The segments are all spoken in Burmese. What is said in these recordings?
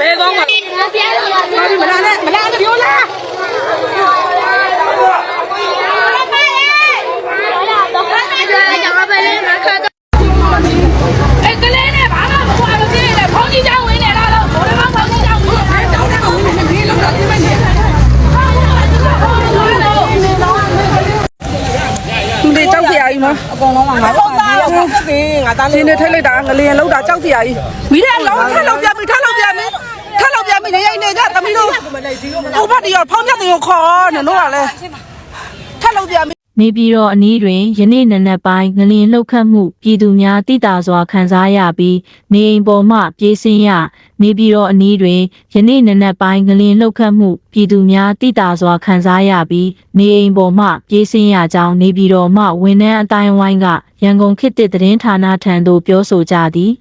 ဘယ်သွားမှာမပြန်လို့ပါဘာမလာနဲ့မလာနဲ့ပြောလားကြီးမအကုန်လုံးကငါတို့ငါသားလေးငါသားလေးနေထိုက်လိုက်တာငလျင်လောက်တာကြောက်စရာကြီးမိတဲ့လုံးထက်လုံးပြပြီထက် တို့ဟိုဘက်တရောဖောင်းပြတ်တွေကိုခေါ်နေတို့ကလည်းထက်လောက်ပြပြီနေပြည်တော်အနီးတွင်ယနေ့နံနက်ပိုင်းငလျင်လှုပ်ခတ်မှုပြည်သူများတိတာစွာခံစားရပြီးနေအိမ်ပေါ်မှပြေးဆင်းရနေပြည်တော်အနီးတွင်ယနေ့နံနက်ပိုင်းငလျင်လှုပ်ခတ်မှုပြည်သူများတိတာစွာခံစားရပြီးနေအိမ်ပေါ်မှပြေးဆင်းရကြောင်းနေပြည်တော်မှဝန်ထမ်းအတိုင်းဝိုင်းကရန်ကုန်ခေတ်သစ်သတင်းဌာနထံသို့ပြောဆိုကြသည်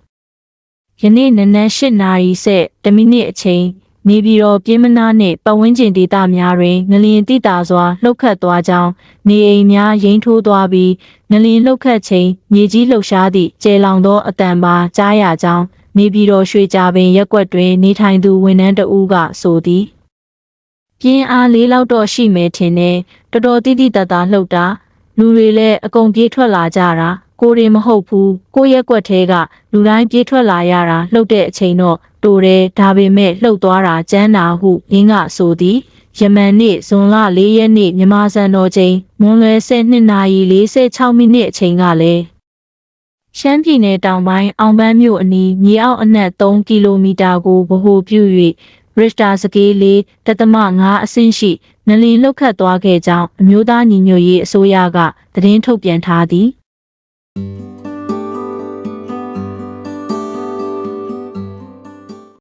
ယနေ့နနက်၈နာရီဆက်တမိနစ်အချိန် နေပြည်တော်ပြည်မနာနှင့်ပတ်ဝန်းကျင်ဒေသများတွင်ငလျင်တိတာစွာလှုပ်ခတ်သွားကြောင်းနေအိမ်များရိမ်းထိုးသွားပြီးငလျင်လှုပ်ခတ်ချိန်မြေကြီးလှုပ်ရှားသည့်ကျဲလောင်သောအတန်ပါကြားရကြောင်းနေပြည်တော်ရွှေကြပင်ရက်ကွက်တွင်နေထိုင်သူဝန်ထမ်းတဦးကဆိုသည်ပြင်းအားလေးလောက်တော့ရှိမယ်ထင်တယ်တော်တော်တိတိတတ်တာလှုပ်တာလူတွေလည်းအကုန်ပြေးထွက်လာကြတာ ကိုယ်တွေမဟုတ်ဘူးကိုယ့်ရက်ကွက်ထဲကလူတိုင်းပြေးထွက်လာရတာလှုပ်တဲ့အချိန်တော့တူတယ်ဒါပေမဲ့လှုပ်သွားတာကျန်းတာဟုရင်းကဆိုသည်ယမန်နေ့ဇွန်လ၄ရက်နေ့မြန်မာစံတော်ချိန်မွန်းလွဲ12နာရီ46မိနစ်အချိန်ကလည်းရှမ်းပြည်နယ်တောင်ပိုင်းအောင်ပန်းမြို့အနီးမြေအောက်အနက်3ကီလိုမီတာကိုဗဟိုပြု၍ Richter စကေးလေးတသမ5အဆင့်ရှိနလီလှုပ်ခတ်သွားခဲ့ကြောင်းအမျိုးသားညီညွတ်ရေးအစိုးရကသတင်းထုတ်ပြန်ထားသည် Thank you.